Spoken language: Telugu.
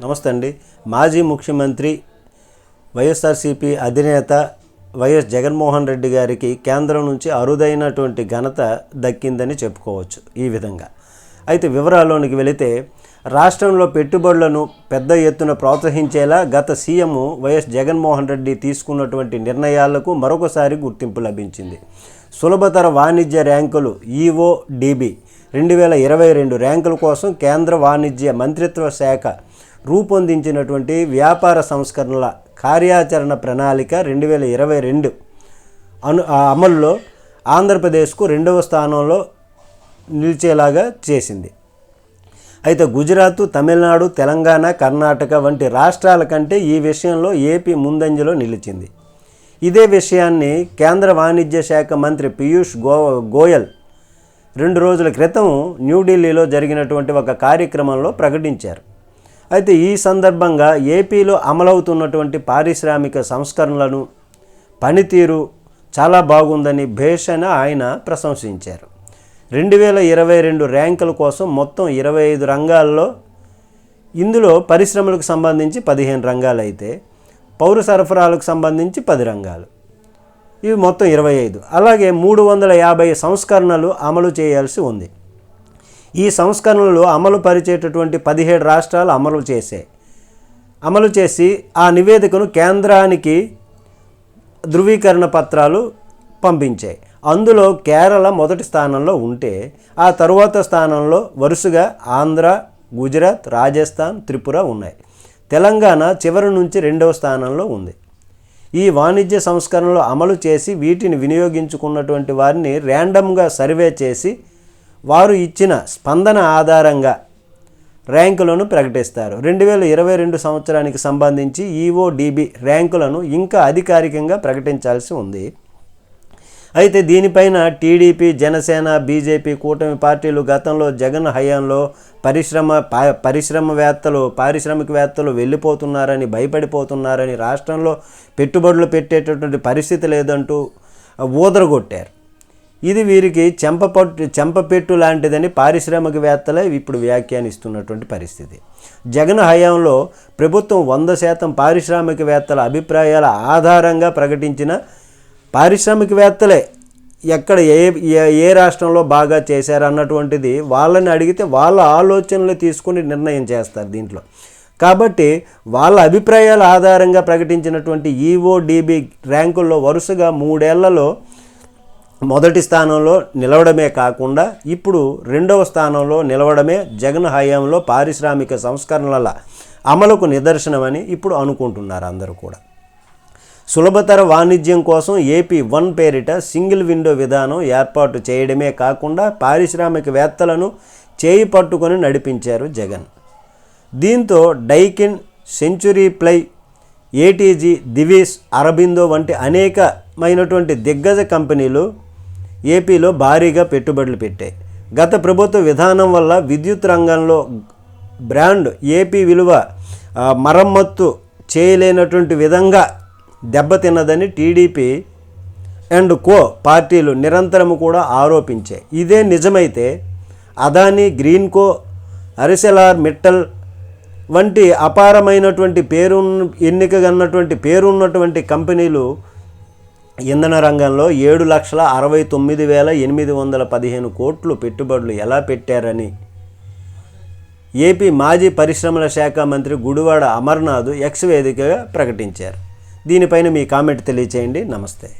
నమస్తే అండి. మాజీ ముఖ్యమంత్రి వైఎస్ఆర్సీపీ అధినేత వైఎస్ జగన్మోహన్ రెడ్డి గారికి కేంద్రం నుంచి అరుదైనటువంటి ఘనత దక్కిందని చెప్పుకోవచ్చు ఈ విధంగా. అయితే వివరాల్లోనికి వెళితే రాష్ట్రంలో పెట్టుబడులను పెద్ద ఎత్తున ప్రోత్సహించేలా గత సీఎం వైఎస్ జగన్మోహన్ రెడ్డి తీసుకున్నటువంటి నిర్ణయాలకు మరొకసారి గుర్తింపు లభించింది. సులభతర వాణిజ్య ర్యాంకులు ఈఓడిబి రెండు వేల ఇరవై రెండు ర్యాంకుల కోసం కేంద్ర వాణిజ్య మంత్రిత్వ శాఖ రూపొందించినటువంటి వ్యాపార సంస్కరణల కార్యాచరణ ప్రణాళిక రెండు వేల ఇరవై రెండు అను అమలులో అమల్లో ఆంధ్రప్రదేశ్కు రెండవ స్థానంలో నిలిచేలాగా చేసింది. అయితే గుజరాత్ తమిళనాడు తెలంగాణ కర్ణాటక వంటి రాష్ట్రాల కంటే ఈ విషయంలో ఏపీ ముందంజలో నిలిచింది. ఇదే విషయాన్ని కేంద్ర వాణిజ్య శాఖ మంత్రి పీయూష్ గో గోయల్ రెండు రోజుల క్రితం న్యూఢిల్లీలో జరిగినటువంటి ఒక కార్యక్రమంలో ప్రకటించారు. అయితే ఈ సందర్భంగా ఏపీలో అమలవుతున్నటువంటి పారిశ్రామిక సంస్కరణలను పనితీరు చాలా బాగుందని భేషణ ఆయన ప్రశంసించారు. రెండు వేల ఇరవై రెండు ర్యాంకుల కోసం మొత్తం ఇరవై ఐదు రంగాల్లో ఇందులో పరిశ్రమలకు సంబంధించి పదిహేను రంగాలు అయితే పౌర సరఫరాలకు సంబంధించి పది రంగాలు. ఇవి మొత్తం ఇరవై ఐదు. అలాగే మూడు వందల యాభై సంస్కరణలు అమలు చేయాల్సి ఉంది. ఈ సంస్కరణలు అమలు పరిచేటటువంటి పదిహేడు రాష్ట్రాలు అమలు చేశాయి అమలు చేసి ఆ నివేదికను కేంద్రానికి ధృవీకరణ పత్రాలు పంపించాయి. అందులో కేరళ మొదటి స్థానంలో ఉంటే ఆ తరువాత స్థానంలో వరుసగా ఆంధ్ర గుజరాత్ రాజస్థాన్ త్రిపుర ఉన్నాయి. తెలంగాణ చివరి నుంచి రెండవ స్థానంలో ఉంది. ఈ వాణిజ్య సంస్కరణలు అమలు చేసి వీటిని వినియోగించుకున్నటువంటి వారిని ర్యాండమ్గా సర్వే చేసి వారు ఇచ్చిన స్పందన ఆధారంగా ర్యాంకులను ప్రకటిస్తారు. రెండు వేల ఇరవై రెండు సంవత్సరానికి సంబంధించి ఈఓడిబి ర్యాంకులను ఇంకా అధికారికంగా ప్రకటించాల్సి ఉంది. అయితే దీనిపైన టీడీపీ జనసేన బీజేపీ కూటమి పార్టీలు గతంలో జగన్ హయాంలో పరిశ్రమ పరిశ్రమవేత్తలు పారిశ్రామికవేత్తలు వెళ్ళిపోతున్నారని భయపడిపోతున్నారని రాష్ట్రంలో పెట్టుబడులు పెట్టేటటువంటి పరిస్థితి లేదంటూ ఊదరగొట్టారు. ఇది వీరికి చెంపపట్టు చెంపపెట్టు లాంటిదని పారిశ్రామికవేత్తలే ఇప్పుడు వ్యాఖ్యానిస్తున్నటువంటి పరిస్థితి. జగన్ హయాంలో ప్రభుత్వం వంద శాతం పారిశ్రామికవేత్తల అభిప్రాయాల ఆధారంగా ప్రకటించిన పారిశ్రామికవేత్తలే ఎక్కడ ఏ ఏ- రాష్ట్రంలో బాగా చేశారు అన్నటువంటిది వాళ్ళని అడిగితే వాళ్ళ ఆలోచనలు తీసుకుని నిర్ణయం చేస్తారు దీంట్లో. కాబట్టి వాళ్ళ అభిప్రాయాల ఆధారంగా ప్రకటించినటువంటి ఈఓడిబి ర్యాంకుల్లో వరుసగా మూడేళ్ళలో మొదటి స్థానంలో నిలవడమే కాకుండా ఇప్పుడు రెండవ స్థానంలో నిలవడమే జగన్ హయాంలో పారిశ్రామిక సంస్కరణల అమలుకు నిదర్శనమని ఇప్పుడు అనుకుంటున్నారు అందరూ కూడా. సులభతర వాణిజ్యం కోసం ఏపీ వన్ పేరిట సింగిల్ విండో విధానం ఏర్పాటు చేయడమే కాకుండా పారిశ్రామికవేత్తలను చేయి పట్టుకొని నడిపించారు జగన్. దీంతో Daikin Century Ply ATG Divi's Aurobindo వంటి అనేకమైనటువంటి దిగ్గజ కంపెనీలు ఏపీలో భారీగా పెట్టుబడులు పెట్టాయి. గత ప్రభుత్వ విధానం వల్ల విద్యుత్ రంగంలో బ్రాండ్ ఏపీ విలువ మరమ్మత్తు చేయలేనటువంటి విధంగా దెబ్బతిన్నదని టీడీపీ అండ్ కో పార్టీలు నిరంతరము కూడా ఆరోపించాయి. ఇదే నిజమైతే అదానీ గ్రీన్కో అరిసెలార్ మిట్టల్ వంటి అపారమైనటువంటి పేరు ఎన్నికగన్నటువంటి పేరున్నటువంటి కంపెనీలు ఇంధన రంగంలో ఏడు లక్షల అరవై తొమ్మిది వేల ఎనిమిది వందల పదిహేను కోట్లు పెట్టుబడులు ఎలా పెట్టారని? ఏపీ మాజీ పరిశ్రమల శాఖ మంత్రి గుడివాడ అమర్నాథ్ ఎక్స్ వేదికగా ప్రకటించారు. దీనిపైన మీ కామెంట్ తెలియచేయండి. నమస్తే.